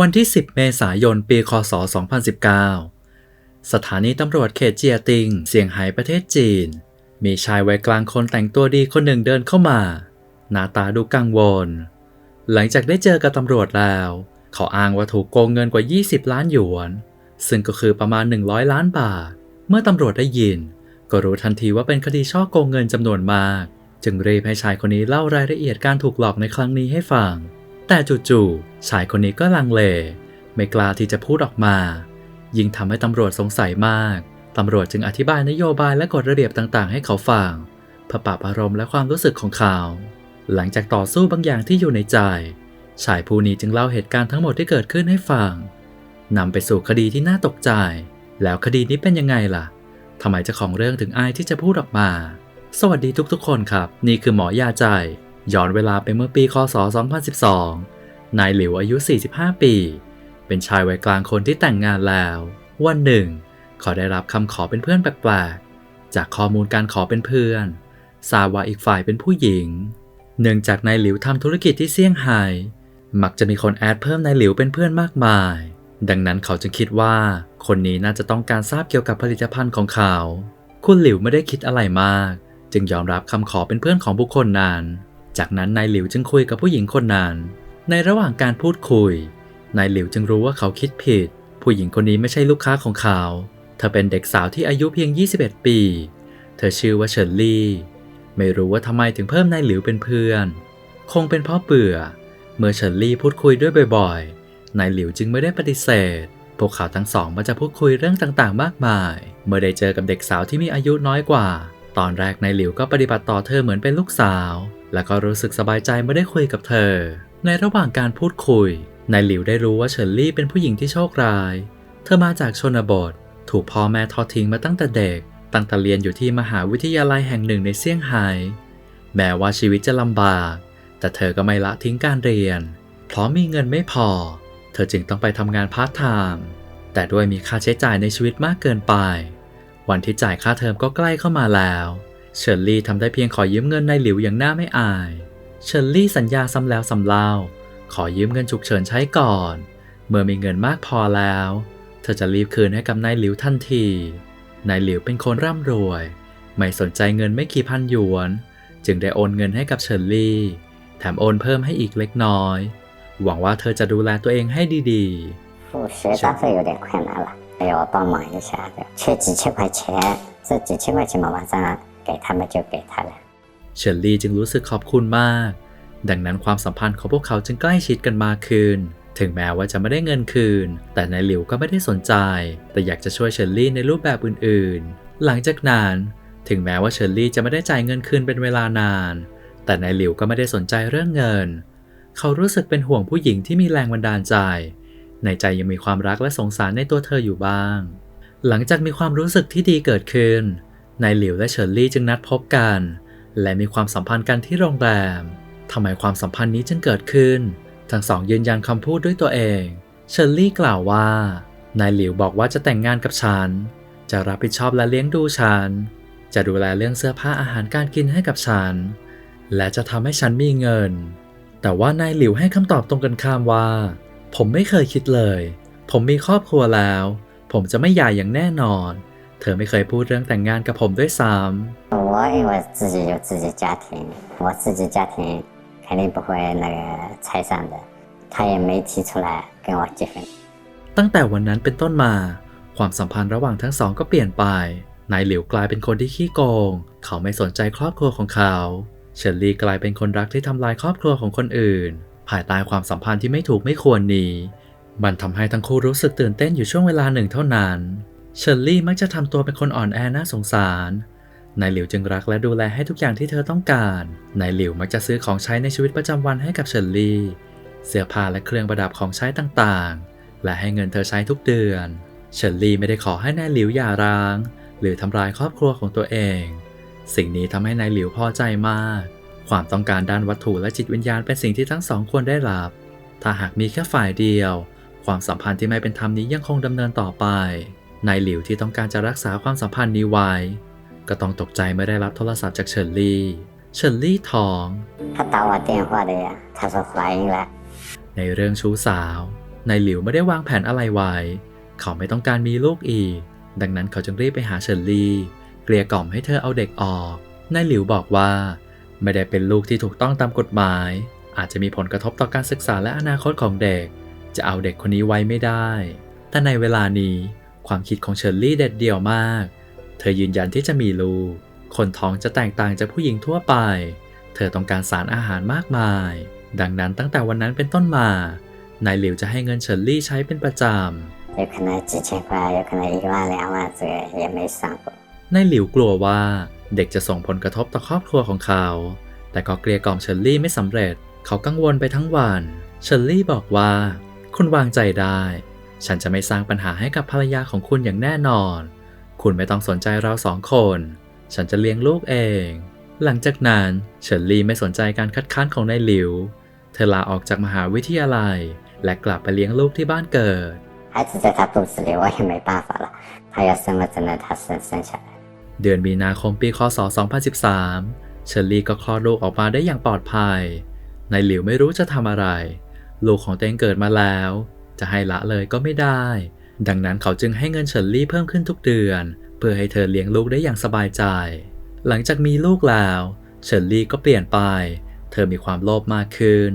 วันที่ 10 เมษายน ปี คศ 2019 สถานีตำรวจเขตเจียติงเซี่ยงไฮ้ประเทศจีน มีชายวัยกลางคนแต่งตัวดีคนหนึ่งเดินเข้ามา หน้าตาดูกังวล หลังจากได้เจอกับตำรวจแล้ว เขาอ้างว่าถูกโกงเงินกว่า 20 ล้านหยวน ซึ่งก็คือประมาณ 100 ล้านบาท เมื่อตำรวจได้ยิน ก็รู้ทันทีว่าเป็นคดีช่อโกงเงินจำนวนมาก จึงรีบให้ชายคนนี้เล่ารายละเอียดการถูกหลอกในครั้งนี้ให้ฟัง แต่จู่ๆชายคนนี้ก็ลังเล ไม่กล้าที่จะพูดออกมา ยิ่งทำให้ตำรวจสงสัยมาก ตำรวจจึงอธิบายนโยบายและกฎระเบียบต่างๆ ให้เขาฟังเพื่อปรับอารมณ์และความรู้สึกของเขา หลังจากต่อสู้บางอย่างที่อยู่ในใจ ชายผู้นี้จึงเล่าเหตุการณ์ทั้งหมดที่เกิดขึ้นให้ฟังนำไปสู่คดีที่น่าตกใจ แล้วคดีนี้เป็นยังไงล่ะทำไมเจ้าของเรื่องถึงอายที่จะพูดออกมา สวัสดีทุกๆ คนครับ นี่คือหมอยาใจ ย้อนเวลาไปเมื่อปีคศ 2012 นายหลิวอายุ 45 ปี เป็นชายวัยกลางคนที่แต่งงานแล้ว วันหนึ่ง เขาได้รับคำขอเป็นเพื่อนแปลกๆ จากข้อมูลการขอเป็นเพื่อนทราบว่าอีกฝ่ายเป็นผู้หญิง เนื่องจากนายหลิวทำธุรกิจที่เซี่ยงไฮ้มักจะมีคนแอดเพิ่มนายหลิวเป็นเพื่อนมากมาย ดังนั้นเขาจึงคิดว่า คนนี้น่าจะต้องการทราบเกี่ยวกับผลิตภัณฑ์ของเขา คุณหลิวไม่ได้คิดอะไรมาก จึงยอมรับคำขอเป็นเพื่อนของบุคคลนั้น จากนั้นนายหลิวจึงคุยกับผู้หญิงคนนั้น ในระหว่างการพูดคุย นายหลิวจึงรู้ว่าเขาคิดผิด ผู้หญิงคนนี้ไม่ใช่ลูกค้าของเขา เธอเป็นเด็กสาวที่อายุเพียง 21 ปี เธอชื่อว่าเฉินลี่ ไม่รู้ว่าทำไมถึงเพิ่มนายหลิวเป็นเพื่อน คงเป็นเพราะเบื่อ เมื่อเฉินลี่พูดคุยด้วยบ่อยๆ นายหลิวจึงไม่ได้ปฏิเสธ พวกเขาทั้งสองมันจะพูดคุยเรื่องต่างๆ มากมาย เมื่อได้เจอกับเด็กสาวที่มีอายุน้อยกว่า ตอนแรกนายหลิวก็ปฏิบัติต่อเธอเหมือนเป็นลูกสาว แล้วก็รู้สึกสบายใจเมื่อได้คุยกับเธอ ในระหว่างการพูดคุย นายหลิวได้รู้ว่าเฉินลี่เป็นผู้หญิงที่โชคร้าย เธอมาจากชนบท ถูกพ่อแม่ทอดทิ้งมาตั้งแต่เด็ก ตั้งแต่เรียนอยู่ที่มหาวิทยาลัยแห่งหนึ่งในเซี่ยงไฮ้แม้ว่าชีวิตจะลำบาก แต่เธอก็ไม่ละทิ้งการเรียน เพราะมีเงินไม่พอ เธอจึงต้องไปทำงานพาร์ทไทม์ แต่ด้วยมีค่าใช้จ่ายในชีวิตมากเกินไป วันที่จ่ายค่าเทอมก็ใกล้เข้ามาแล้ว เชอร์รี่ทำได้เพียงขอยืมเงินนายหลิวอย่างน่าไม่อาย เชอร์รี่สัญญาซ้ำแล้วซ้ำเล่า ขอยืมเงินฉุกเฉินใช้ก่อน เมื่อมีเงินมากพอแล้ว เธอจะรีบคืนให้กับนายหลิวทันที นายหลิวเป็นคนร่ำรวย ไม่สนใจเงินไม่กี่พันหยวน จึงได้โอนเงินให้กับเชอร์รี่ แถมโอนเพิ่มให้อีกเล็กน้อย หวังว่าเธอจะดูแลตัวเองให้ดีๆ 复学杂费有点困难了，还要帮忙一下的，缺几千块钱，这几千块钱嘛，晚上 เก๋ทันมาเจอเก๋ทันเชลลี่จึงรู้สึกขอบคุณมาก ดังนั้นความสัมพันธ์ของพวกเขาจึงใกล้ชิดกันมากขึ้น ถึงแม้ว่าจะไม่ได้เงินคืน แต่นายหลิวก็ไม่ได้สนใจ แต่อยากจะช่วยเชลลี่ในรูปแบบอื่นๆ หลังจากนั้นถึงแม้ว่าเชอร์รี่จะไม่ได้จ่ายเงินคืนเป็นเวลานาน แต่นายหลิวก็ไม่ได้สนใจเรื่องเงิน เขารู้สึกเป็นห่วงผู้หญิงที่มีแรงบันดาลใจ ในใจยังมีความรักและสงสารในตัวเธออยู่บ้าง หลังจากมีความรู้สึกที่ดีเกิดขึ้น นายหลิวและเฉินลี่จึงนัดพบกัน และมีความสัมพันธ์กันที่โรงแรมทำไมความสัมพันธ์นี้จึงเกิดขึ้น ทั้งสองยืนยันคำพูดด้วยตัวเองเฉินลี่กล่าวว่า นายหลิวบอกว่าจะแต่งงานกับฉัน จะรับผิดชอบและเลี้ยงดูฉัน จะดูแลเรื่องเสื้อผ้าอาหารการกินให้กับฉัน และจะทำให้ฉันมีเงิน แต่ว่านายหลิวให้คำตอบตรงกันข้ามว่า ผมไม่เคยคิดเลย ผมมีครอบครัวแล้ว ผมจะไม่หย่าอย่างแน่นอน เธอไม่เคยพูดเรื่องแต่งงานกับผมด้วยซ้ำ 我因为自己有自己家庭，我自己家庭肯定不会那个拆散的，他也没提出来跟我结婚。 ตั้งแต่วันนั้นเป็นต้นมา ความสัมพันธ์ระหว่างทั้งสองก็เปลี่ยนไป นายหลิวกลายเป็นคนที่ขี้โกง เขาไม่สนใจครอบครัวของเขา เชอร์รี่กลายเป็นคนรักที่ทำลายครอบครัวของคนอื่น ภายใต้ความสัมพันธ์ที่ไม่ถูกไม่ควรนี้ มันทำให้ทั้งคู่รู้สึกตื่นเต้นอยู่ช่วงเวลาหนึ่งเท่านั้น เชอร์รี่มักจะทำตัวเป็นคนอ่อนแอน่าสงสาร นายหลิวจึงรักและดูแลให้ทุกอย่างที่เธอต้องการ นายหลิวมักจะซื้อของใช้ในชีวิตประจำวันให้กับเชอร์รี่ เสื้อผ้าและเครื่องประดับของใช้ต่างๆ และให้เงินเธอใช้ทุกเดือน เชอร์รี่ไม่ได้ขอให้นายหลิวหย่าร้าง หรือทำลายครอบครัวของตัวเอง สิ่งนี้ทำให้นายหลิวพอใจมาก ความต้องการด้านวัตถุและจิตวิญญาณเป็นสิ่งที่ทั้งสองควรได้รับ ถ้าหากมีแค่ฝ่ายเดียว ความสัมพันธ์ที่ไม่เป็นธรรมนี้ยังคงดำเนินต่อไป นายหลิวที่ต้องการจะรักษาความสัมพันธ์นี้ไว้ ก็ต้องตกใจเมื่อได้รับโทรศัพท์จากเฉินลี่ เฉินลี่ท้องสัยนี่แหละในเรื่องชู้สาวนายหลิวไม่ได้วางแผนอะไรไว้ เขาไม่ต้องการมีลูกอีก ดังนั้นเขาจึงรีบไปหาเฉินลี่ เกลี้ยกล่อมให้เธอเอาเด็กออกนายหลิวบอกว่า ไม่ได้เป็นลูกที่ถูกต้องตามกฎหมาย อาจจะมีผลกระทบต่อการศึกษาและอนาคตของเด็ก จะเอาเด็กคนนี้ไว้ไม่ได้ แต่ในเวลานี้ ความคิดของเชอร์รี่เด็ดเดี่ยวมาก เธอยืนยันที่จะมีลูก คนท้องจะแตกต่างจากผู้หญิงทั่วไป เธอต้องการสารอาหารมากมาย ดังนั้นตั้งแต่วันนั้นเป็นต้นมา นายหลิวจะให้เงินเชอร์รี่ใช้เป็นประจำนายหลิวกลัวว่าเด็กจะส่งผลกระทบต่อครอบครัวของเขา แต่ก็เกลี้ยกล่อมเชอร์รี่ไม่สำเร็จ เขากังวลไปทั้งวัน เชอร์รี่บอกว่า คุณวางใจได้ ฉันจะไม่สร้างปัญหาให้กับภรรยาของคุณอย่างแน่นอน คุณไม่ต้องสนใจเราสองคน ฉันจะเลี้ยงลูกเอง หลังจากนั้นเฉินลีไม่สนใจการคัดค้านของนายหลิว เธอลาออกจากมหาวิทยาลัย และกลับไปเลี้ยงลูกที่บ้านเกิดเดือนมีนาคมปีคศ 2013เฉินลี่ก็คลอดลูกออกมาได้อย่างปลอดภัย นายหลิวไม่รู้จะทำอะไร ลูกของเตงเกิดมาแล้ว จะให้ละเลยก็ไม่ได้ ดังนั้นเขาจึงให้เงินเชอร์รี่เพิ่มขึ้นทุกเดือน เพื่อให้เธอเลี้ยงลูกได้อย่างสบายใจ หลังจากมีลูกแล้วเชอร์รี่ก็เปลี่ยนไป เธอมีความโลภมากขึ้น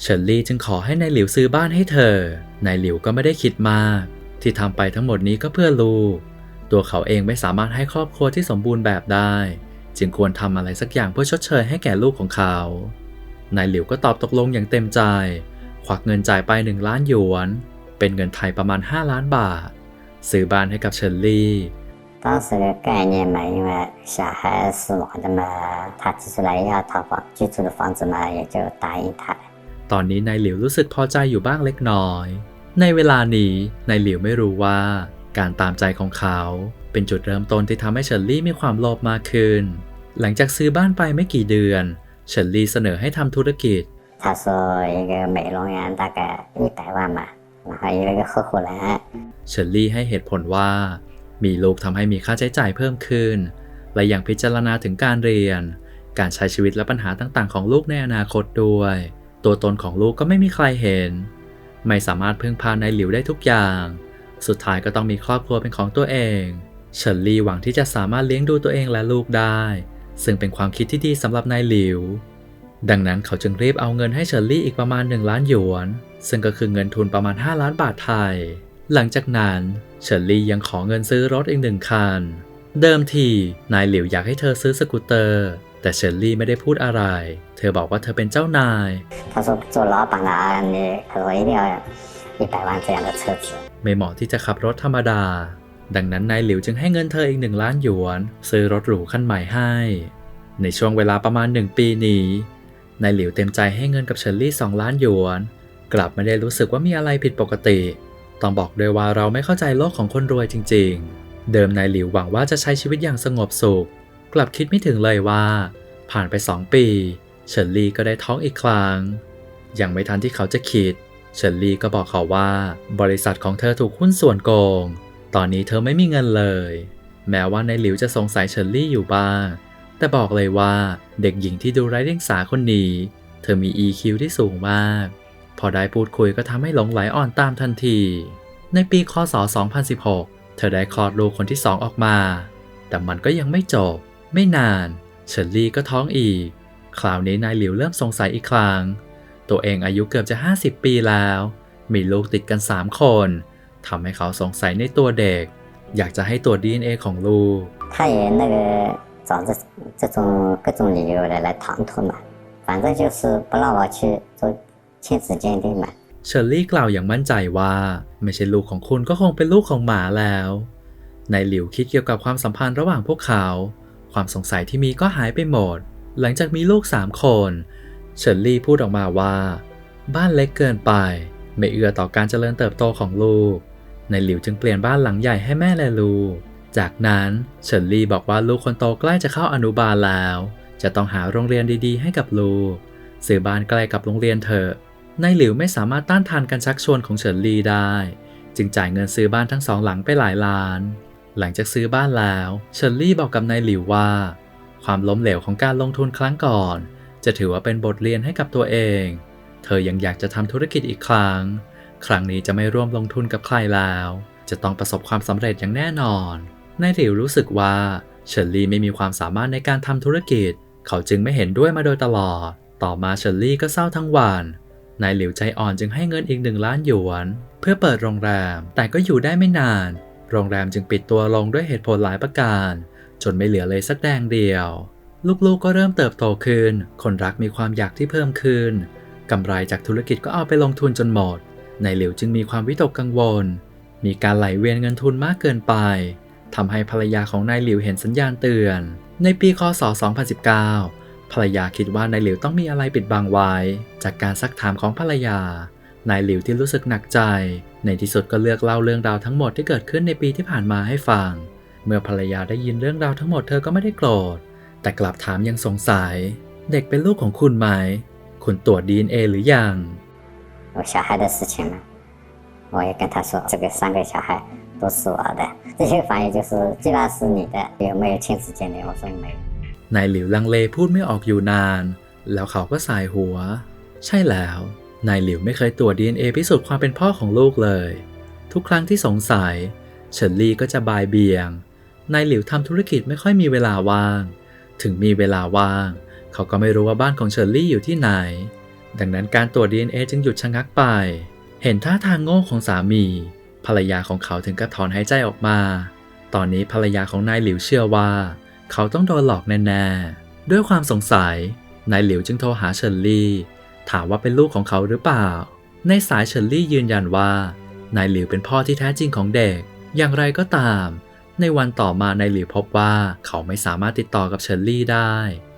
เชอร์รี่จึงขอให้นายหลิวซื้อบ้านให้เธอนายหลิวก็ไม่ได้คิดมาก ที่ทำไปทั้งหมดนี้ก็เพื่อลูก ตัวเขาเองไม่สามารถให้ครอบครัวที่สมบูรณ์แบบได้ จึงควรทำอะไรสักอย่างเพื่อชดเชยให้แก่ลูกของเขานายหลิวก็ตอบตกลงอย่างเต็มใจ วักเงินจ่ายไป1ล้านหยวน เป็นเงินไทยประมาณ 5 ล้านบาท ซื้อบ้านให้กับเชอร์รี่ 当时的概念嘛，因为小孩是我的嘛，他提出来要套房，居住的房子嘛，也就答应他了。 ตอนนี้นายหลิวรู้สึกพอใจอยู่บ้างเล็กน้อย ในเวลานี้นายหลิวไม่รู้ว่า การตามใจของเขา เป็นจุดเริ่มต้นที่ทำให้เชอร์รี่มีความโลภมากขึ้น หลังจากซื้อบ้านไปไม่กี่เดือน เชอร์รี่เสนอให้ทำธุรกิจ เชลลี่ให้เหตุผลว่า มีลูกทำให้มีค่าใช้จ่ายเพิ่มขึ้น และยังพิจารณาถึงการเรียน การใช้ชีวิตและปัญหาต่างๆ ของลูกในอนาคตด้วย ตัวตนของลูกก็ไม่มีใครเห็น ไม่สามารถพึ่งพาในหลิวได้ทุกอย่าง สุดท้ายก็ต้องมีครอบครัวเป็นของตัวเองเชลลี่หวังที่จะสามารถเลี้ยงดูตัวเองและลูกได้ ซึ่งเป็นความคิดที่ดีสำหรับนายหลิว ดังนั้นเขาจึงรีบเอาเงินให้เชอร์ลี่อีกประมาณ 1 ล้านหยวน ซึ่งก็คือเงินทุนประมาณ 5 ล้านบาทไทย หลังจากนั้นเชอร์ลี่ยังขอเงินซื้อรถอีกหนึ่งคัน เดิมทีนายหลิวอยากให้เธอซื้อสกูตเตอร์ แต่เชอร์ลี่ไม่ได้พูดอะไร เธอบอกว่าเธอเป็นเจ้านายไม่เหมาะที่จะขับรถธรรมดา ดังนั้นนายหลิวจึงให้เงินเธออีกหนึ่งล้านหยวน ซื้อรถหรูคันใหม่ให้ ในช่วงเวลาประมาณหนึ่งปีนี้ นายหลิวเต็มใจให้เงินกับเชอร์รี่สองล้านหยวน กลับไม่ได้รู้สึกว่ามีอะไรผิดปกติ ต้องบอกด้วยว่าเราไม่เข้าใจโลกของคนรวยจริง ๆ เดิมนายหลิวหวังว่าจะใช้ชีวิตอย่างสงบสุข กลับคิดไม่ถึงเลยว่า ผ่านไปสองปี เชอร์รี่ก็ได้ท้องอีกครั้ง ยังไม่ทันที่เขาจะคิด เชอร์รี่ก็บอกเขาว่า บริษัทของเธอถูกหุ้นส่วนโกง ตอนนี้เธอไม่มีเงินเลย แม้ว่านายหลิวจะสงสัยเชอร์รี่อยู่บ้าง แต่บอกเลยว่าเด็กหญิงที่ดูไร้เดียงสาคนนี้ เธอมี EQ ที่สูงมาก พอได้พูดคุยก็ทำให้หลงไหลอ่อนตามทันที ในปีคศ 2016 เธอได้คลอดลูกคนที่สองออกมา แต่มันก็ยังไม่จบ ไม่นาน เชอร์รี่ก็ท้องอีก คราวนี้นายหลิวเริ่มสงสัยอีกครั้ง ตัวเองอายุเกือบจะ 50 ปีแล้ว มีลูกติดกัน 3 คนทำให้เขาสงสัยในตัวเด็ก อยากจะให้ตรวจ DNA ของลูกให้เห็น那找这这种各种理由来来唐突嘛，反正就是不让我去做亲子鉴定嘛。 เชอร์รี่กล่าวอย่างมั่นใจว่า ไม่ใช่ลูกของคุณก็คงเป็นลูกของหมาแล้วนายหลิวคิดเกี่ยวกับความสัมพันธ์ระหว่างพวกเขา ความสงสัยที่มีก็หายไปหมด หลังจากมีลูกสามคน เชอร์รี่พูดออกมาว่า บ้านเล็กเกินไป ไม่เอื้อต่อการเจริญเติบโตของลูกนายหลิวจึงเปลี่ยนบ้านหลังใหญ่ให้แม่และลูก จากนั้นเชอร์รี่บอกว่าลูกคนโตใกล้จะเข้าอนุบาลแล้ว จะต้องหาโรงเรียนดีๆ ให้กับลูกซื้อบ้านใกล้กับโรงเรียนเถอะนายหลิวไม่สามารถต้านทานการชักชวนของเฉินลีได้ จึงจ่ายเงินซื้อบ้านทั้งสองหลังไปหลายล้าน หลังจากซื้อบ้านแล้วเฉินลี่บอกกับนายหลิวว่า ความล้มเหลวของการลงทุนครั้งก่อน จะถือว่าเป็นบทเรียนให้กับตัวเอง เธอยังอยากจะทำธุรกิจอีกครั้ง ครั้งนี้จะไม่ร่วมลงทุนกับใครแล้ว จะต้องประสบความสำเร็จอย่างแน่นอน นายหลิวรู้สึกว่าเฉินลี่ไม่มีความสามารถในการทำธุรกิจ เขาจึงไม่เห็นด้วยมาโดยตลอด ต่อมาเฉินลี่ก็เศร้าทั้งวันนายหลิวใจอ่อนจึงให้เงินอีกหนึ่งล้านหยวน เพื่อเปิดโรงแรม แต่ก็อยู่ได้ไม่นาน โรงแรมจึงปิดตัวลงด้วยเหตุผลหลายประการ จนไม่เหลือเลยสักแดงเดียว ลูกๆก็เริ่มเติบโตขึ้น คนรักมีความอยากที่เพิ่มขึ้นกำไรจากธุรกิจก็เอาไปลงทุนจนหมดนายหลิวจึงมีความวิตกกังวล มีการไหลเวียนเงินทุนมากเกินไป ทำให้ภรรยาของนายหลิวเห็นสัญญาณเตือน ในปีคศ 2019 ภรรยาคิดว่านายหลิวต้องมีอะไรปิดบังไว้ จากการซักถามของภรรยา นายหลิวที่รู้สึกหนักใจ ในที่สุดก็เลือกเล่าเรื่องราวทั้งหมดที่เกิดขึ้นในปีที่ผ่านมาให้ฟัง เมื่อภรรยาได้ยินเรื่องราวทั้งหมดเธอก็ไม่ได้โกรธ แต่กลับถามยังสงสัย เด็กเป็นลูกของคุณไหม คุณตรวจ DNA หรือยัง 我小孩的事情呢，我也跟他说，这个三个小孩 都是我的。这些反应就是，既然是你的，有没有亲子鉴定？我说没有。 นายหลิวลังเลพูดไม่ออกอยู่นาน แล้วเขาก็สายหัว ใช่แล้ว นายหลิวไม่เคยตรวจ DNA พิสูจน์ความเป็นพ่อของลูกเลย ทุกครั้งที่สงสัย เฉินลี่ก็จะบายเบียง นายหลิวทำธุรกิจไม่ค่อยมีเวลาว่าง ถึงมีเวลาว่าง เขาก็ไม่รู้ว่าบ้านของเฉินลี่อยู่ที่ไหน ดังนั้นการตรวจ DNA จึงหยุดชะงักไป เห็นท่าทางโง่ของสามี ภรรยาของเขาถึงกับถอนหายใจออกมา ตอนนี้ภรรยาของนายหลิวเชื่อว่า เขาต้องโดนหลอกแน่ๆ ด้วยความสงสัย นายหลิวจึงโทรหาเฉินลี่ ถามว่าเป็นลูกของเขาหรือเปล่า ในสายเฉินลี่ยืนยันว่า นายหลิวเป็นพ่อที่แท้จริงของเด็ก อย่างไรก็ตาม ในวันต่อมานายหลิวพบว่าเขาไม่สามารถติดต่อกับเฉินลี่ได้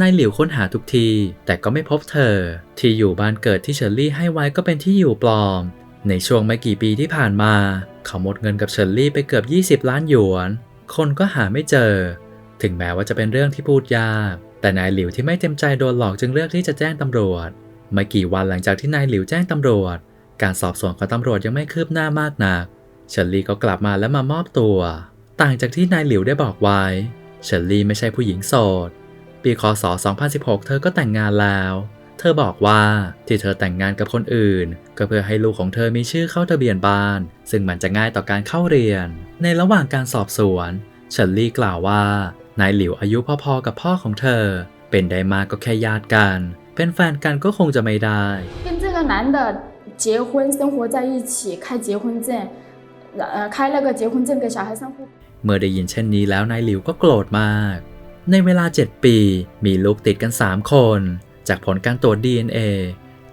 นายหลิวค้นหาทุกที แต่ก็ไม่พบเธอ ที่อยู่บ้านเกิดที่เฉินลี่ให้ไว้ก็เป็นที่อยู่ปลอม ในช่วงไม่กี่ปีที่ผ่านมา เขาหมดเงินกับเฉินลี่ไปเกือบ 20 ล้านหยวน คนก็หาไม่เจอ ถึงแม้ว่าจะเป็นเรื่องที่พูดยาก แต่นายหลิวที่ไม่เต็มใจโดนหลอกจึงเลือกที่จะแจ้งตำรวจ ไม่กี่วันหลังจากที่นายหลิวแจ้งตำรวจ การสอบสวนของตำรวจยังไม่คืบหน้ามากนักเฉินลี่ก็กลับมาและมามอบตัว ต่างจากที่นายหลิวได้บอกไว้เฉินลี่ไม่ใช่ผู้หญิงโสด ปีคศ 2016 เธอก็แต่งงานแล้ว เธอบอกว่าที่เธอแต่งงานกับคนอื่น ก็เพื่อให้ลูกของเธอมีชื่อเข้าทะเบียนบ้าน ซึ่งมันจะง่ายต่อการเข้าเรียน ในระหว่างการสอบสวน เฉินลี่กล่าวว่า นายหลิวอายุพอๆกับพ่อของเธอ เป็นได้มากก็แค่ญาติกัน เป็นแฟนกันก็คงจะไม่ได้ 跟这个男的结婚生活在一起，开结婚证，呃，开那个结婚证给小孩上户。 เมื่อได้ยินเช่นนี้แล้วนายหลิวก็โกรธมาก ในเวลา 7 ปี มีลูกติดกัน 3 คน จากผลการตรวจ DNA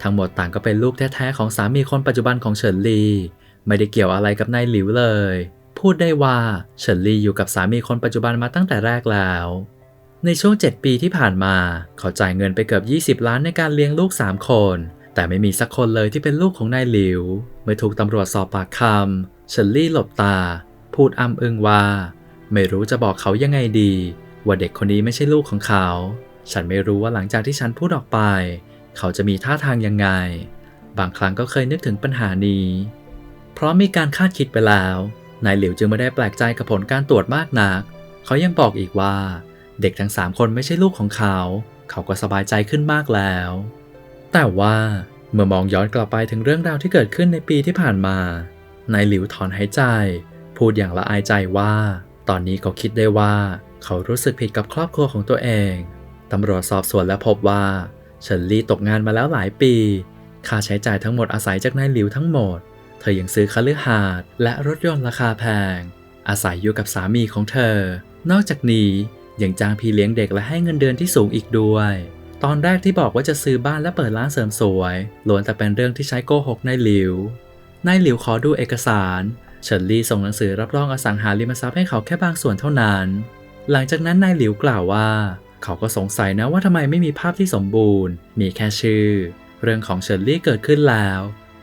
ทั้งหมดต่างก็เป็นลูกแท้ๆของสามีคนปัจจุบันของเฉินลี ไม่ได้เกี่ยวอะไรกับนายหลิวเลย พูดได้ว่าเฉินลีอยู่กับสามีคนปัจจุบันมาตั้งแต่แรกแล้ว ในช่วง 7 ปีที่ผ่านมาเขาจ่ายเงินไปเกือบ 20 ล้านในการเลี้ยงลูก 3 คน แต่ไม่มีสักคนเลยที่เป็นลูกของนายหลิว เมื่อถูกตำรวจสอบปากคำเฉินลี่หลบตา พูดอ้ำอึงว่า ไม่รู้จะบอกเขายังไงดี ว่าเด็กคนนี้ไม่ใช่ลูกของเขา ฉันไม่รู้ว่าหลังจากที่ฉันพูดออกไป เขาจะมีท่าทางยังไง บางครั้งก็เคยนึกถึงปัญหานี้ เพราะมีการคาดคิดไปแล้ว นายหลิวจึงไม่ได้แปลกใจกับผลการตรวจมากนัก เขายังบอกอีกว่า เด็กทั้งสามคนไม่ใช่ลูกของเขา เขาก็สบายใจขึ้นมากแล้ว แต่ว่าเมื่อมองย้อนกลับไปถึงเรื่องราวที่เกิดขึ้นในปีที่ผ่านมา นายหลิวถอนหายใจ พูดอย่างละอายใจว่า ตอนนี้เขาคิดได้ว่า เขารู้สึกผิดกับครอบครัวของตัวเอง ตำรวจสอบสวนและพบว่าเฉินลี่ตกงานมาแล้วหลายปี ค่าใช้จ่ายทั้งหมดอาศัยจากนายหลิวทั้งหมด เธอยังซื้อคฤหาสน์และรถยนต์ราคาแพง อาศัยอยู่กับสามีของเธอ นอกจากนี้ยังจ้างพี่เลี้ยงเด็กและให้เงินเดือนที่สูงอีกด้วย ตอนแรกที่บอกว่าจะซื้อบ้านและเปิดร้านเสริมสวยล้วนแต่เป็นเรื่องที่ใช้โกหกนายหลิว นายหลิวขอดูเอกสารเฉินลี่ส่งหนังสือรับรองอสังหาริมทรัพย์ให้เขาแค่บางส่วนเท่านั้น หลังจากนั้นนายหลิวกล่าวว่า เขาก็สงสัยนะว่าทำไมไม่มีภาพที่สมบูรณ์ มีแค่ชื่อ เรื่องของเฉินลี่เกิดขึ้นแล้ว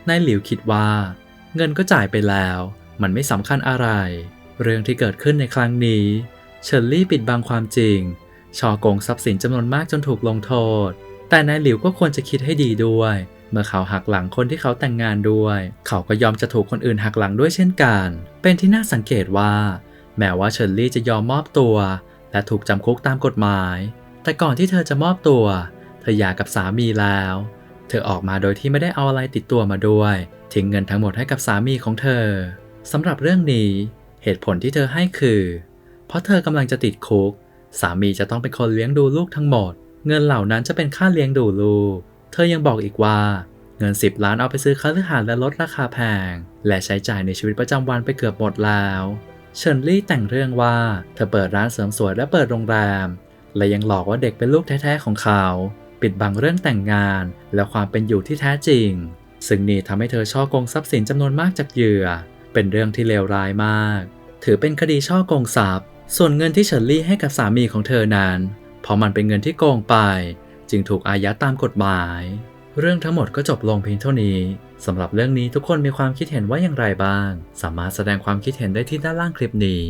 นายหลิวคิดว่า เงินก็จ่ายไปแล้ว มันไม่สำคัญอะไร เรื่องที่เกิดขึ้นในครั้งนี้ เฉินลี่ปิดบังความจริงช่อโกงทรัพย์สินจำนวนมากจนถูกลงโทษ แต่นายหลิวก็ควรจะคิดให้ดีด้วย เมื่อเขาหักหลังคนที่เขาแต่งงานด้วย เขาก็ยอมจะถูกคนอื่นหักหลังด้วยเช่นกัน เป็นที่น่าสังเกตว่า แม้ว่าเฉินลี่จะยอมมอบตัว และถูกจำคุกตามกฎหมาย แต่ก่อนที่เธอจะมอบตัว เธอหย่ากับสามีแล้ว เธอออกมาโดยที่ไม่ได้เอาอะไรติดตัวมาด้วยทิ้งเงินทั้งหมดให้กับสามีของเธอสำหรับเรื่องนี้ เหตุผลที่เธอให้คือ เพราะเธอกำลังจะติดคุก สามีจะต้องเป็นคนเลี้ยงดูลูกทั้งหมด เงินเหล่านั้นจะเป็นค่าเลี้ยงดูลูก เธอยังบอกอีกว่า เงิน 10 ล้านเอาไปซื้อคฤหาสน์และลดราคาแพง และใช้จ่ายในชีวิตประจำวันไปเกือบหมดแล้ว เฉินลี่แต่งเรื่องว่าเธอเปิดร้านเสริมสวยและเปิดโรงแรม และยังหลอกว่าเด็กเป็นลูกแท้ๆของเขา ปิดบังเรื่องแต่งงานและความเป็นอยู่ที่แท้จริง ซึ่งนี่ทำให้เธอช่อโกงทรัพย์สินจำนวนมากจากเหยื่อ เป็นเรื่องที่เลวร้ายมาก ถือเป็นคดีช่อโกงทรัพย์ ส่วนเงินที่เฉินลี่ให้กับสามีของเธอนั้น เพราะมันเป็นเงินที่โกงไป จึงถูกอายัดตามกฎหมาย เรื่องทั้งหมดก็จบลงเพียงเท่านี้ สำหรับเรื่องนี้ทุกคนมีความคิดเห็นว่าอย่างไรบ้าง สามารถแสดงความคิดเห็นได้ที่ด้านล่างคลิปนี้